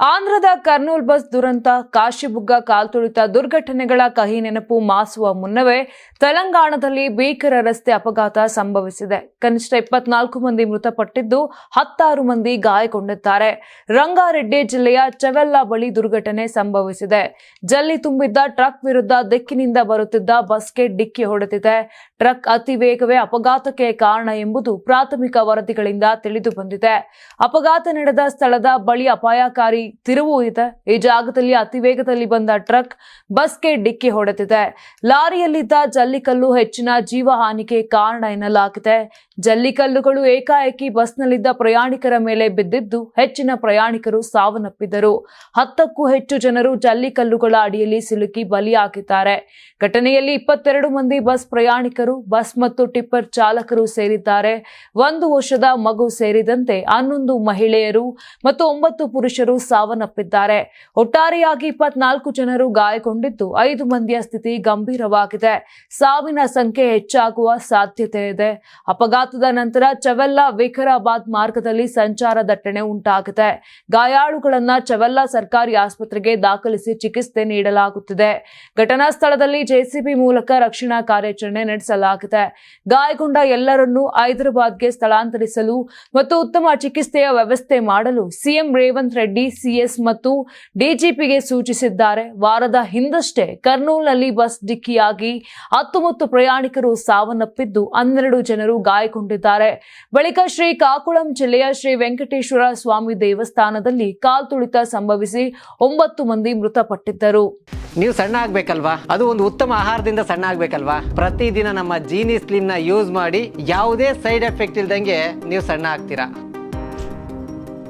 ಆಂಧ್ರದ ಕರ್ನೂಲ್ ಬಸ್ ದುರಂತ ಕಾಶಿಬುಗ್ಗ ಕಾಲ್ತುಳಿತ ದುರ್ಘಟನೆಗಳ ಕಹಿ ನೆನಪು ಮಾಸುವ ಮುನ್ನವೇ ತೆಲಂಗಾಣದಲ್ಲಿ ಭೀಕರ ರಸ್ತೆ ಅಪಘಾತ ಸಂಭವಿಸಿದೆ. ಕನಿಷ್ಠ ಇಪ್ಪತ್ನಾಲ್ಕು ಮಂದಿ ಮೃತಪಟ್ಟಿದ್ದು ಹತ್ತಾರು ಮಂದಿ ಗಾಯಗೊಂಡಿದ್ದಾರೆ. ರಂಗಾರೆಡ್ಡಿ ಜಿಲ್ಲೆಯ ಚವೆಲ್ಲ ಬಳಿ ದುರ್ಘಟನೆ ಸಂಭವಿಸಿದೆ. ಜಲ್ಲಿ ತುಂಬಿದ್ದ ಟ್ರಕ್ ವಿರುದ್ಧ ದಿಕ್ಕಿನಿಂದ ಬರುತ್ತಿದ್ದ ಬಸ್ಗೆ ಡಿಕ್ಕಿ ಹೊಡೆದಿದೆ. ಟ್ರಕ್ ಅತಿ ವೇಗವೇ ಅಪಘಾತಕ್ಕೆ ಕಾರಣ ಎಂಬುದು ಪ್ರಾಥಮಿಕ ವರದಿಗಳಿಂದ ತಿಳಿದು ಬಂದಿದೆ ಅಪಘಾತ ನಡೆದ ಸ್ಥಳದ ಬಳಿ ಅಪಾಯಕಾರಿ ತಿರುವು ಇದೆ. ಈ ಜಾಗದಲ್ಲಿ ಅತಿ ವೇಗದಲ್ಲಿ ಬಂದ ಟ್ರಕ್ ಬಸ್ಗೆ ಡಿಕ್ಕಿ ಹೊಡೆದಿದೆ. ಲಾರಿಯಲ್ಲಿದ್ದ ಜಲ್ಲಿಕಲ್ಲು ಹೆಚ್ಚಿನ ಜೀವ ಹಾನಿಗೆ ಕಾರಣ ಎನ್ನಲಾಗಿದೆ. ಜಲ್ಲಿಕಲ್ಲುಗಳು ಏಕಾಏಕಿ ಬಸ್ನಲ್ಲಿದ್ದ ಪ್ರಯಾಣಿಕರ ಮೇಲೆ ಬಿದ್ದಿದ್ದು ಹೆಚ್ಚಿನ ಪ್ರಯಾಣಿಕರು ಸಾವನ್ನಪ್ಪಿದರು ಹತ್ತಕ್ಕೂ ಹೆಚ್ಚು ಜನರು ಜಲ್ಲಿಕಲ್ಲುಗಳ ಅಡಿಯಲ್ಲಿ ಸಿಲುಕಿ ಬಲಿಯಾಗಿದ್ದಾರೆ. ಘಟನೆಯಲ್ಲಿ ಇಪ್ಪತ್ತೆರಡು ಮಂದಿ ಬಸ್ ಪ್ರಯಾಣಿಕರು, ಬಸ್ ಮತ್ತು ಟಿಪ್ಪರ್ ಚಾಲಕರು ಸೇರಿದ್ದಾರೆ. ಒಂದು ವರ್ಷದ ಮಗು ಸೇರಿದಂತೆ ಹನ್ನೊಂದು ಮಹಿಳೆಯರು ಮತ್ತು ಒಂಬತ್ತು ಪುರುಷರು ಸಾವನ್ನಪ್ಪಿದ್ದಾರೆ. ಒಟ್ಟಾರೆಯಾಗಿ ಇಪ್ಪತ್ನಾಲ್ಕು ಜನರು ಗಾಯಗೊಂಡಿದ್ದು ಐದು ಮಂದಿಯ ಸ್ಥಿತಿ ಗಂಭೀರವಾಗಿದೆ. ಸಾವಿನ ಸಂಖ್ಯೆ ಹೆಚ್ಚಾಗುವ ಸಾಧ್ಯತೆ ಇದೆ. ಅಪಘಾತದ ನಂತರ ಚವೆಲ್ಲಾ ವಿಕರಾಬಾದ್ ಮಾರ್ಗದಲ್ಲಿ ಸಂಚಾರ ದಟ್ಟಣೆ ಉಂಟಾಗಿದೆ. ಗಾಯಾಳುಗಳನ್ನ ಚವೆಲ್ಲಾ ಸರ್ಕಾರಿ ಆಸ್ಪತ್ರೆಗೆ ದಾಖಲಿಸಿ ಚಿಕಿತ್ಸೆ ನೀಡಲಾಗುತ್ತಿದೆ. ಘಟನಾ ಸ್ಥಳದಲ್ಲಿ ಜೆಸಿಬಿ ಮೂಲಕ ರಕ್ಷಣಾ ಕಾರ್ಯಾಚರಣೆ ನಡೆಸಲಾಗಿದೆ. ಗಾಯಗೊಂಡ ಎಲ್ಲರನ್ನೂ ಹೈದರಾಬಾದ್ಗೆ ಸ್ಥಳಾಂತರಿಸಲು ಮತ್ತು ಉತ್ತಮ ಚಿಕಿತ್ಸೆಯ ವ್ಯವಸ್ಥೆ ಮಾಡಲು ಸಿಎಂ ರೇವಂತ್ ರೆಡ್ಡಿ ಸಿಎಸ್ ಮತ್ತು ಡಿಜಿಪಿಗೆ ಸೂಚಿಸಿದ್ದಾರೆ. ವಾರದ ಹಿಂದಷ್ಟೇ ಕರ್ನೂಲ್ನಲ್ಲಿ ಬಸ್ ಡಿಕ್ಕಿಯಾಗಿ ಹತ್ತೊಂಬತ್ತು ಪ್ರಯಾಣಿಕರು ಸಾವನ್ನಪ್ಪಿದ್ದು ಹನ್ನೆರಡು ಜನರು ಗಾಯಗೊಂಡಿದ್ದಾರೆ. ಬಳಿಕ ಶ್ರೀ ಕಾಕುಳಂ ಜಿಲ್ಲೆಯ ಶ್ರೀ ವೆಂಕಟೇಶ್ವರ ಸ್ವಾಮಿ ದೇವಸ್ಥಾನದಲ್ಲಿ ಕಾಲ್ತುಳಿತ ಸಂಭವಿಸಿ ಒಂಬತ್ತು ಮಂದಿ ಮೃತಪಟ್ಟಿದ್ದರು. ನೀವು ಸಣ್ಣ ಆಗ್ಬೇಕಲ್ವಾ? ಅದು ಒಂದು ಉತ್ತಮ ಆಹಾರದಿಂದ ಸಣ್ಣ ಆಗ್ಬೇಕಲ್ವಾ? ಪ್ರತಿದಿನ ನಮ್ಮ ಜೀನಿ ಸ್ಲಿಮ್ನ ಯೂಸ್ ಮಾಡಿ ಯಾವುದೇ ಸೈಡ್ ಎಫೆಕ್ಟ್ ಇಲ್ದಂಗೆ ನೀವು ಸಣ್ಣ ಆಗ್ತೀರಾ?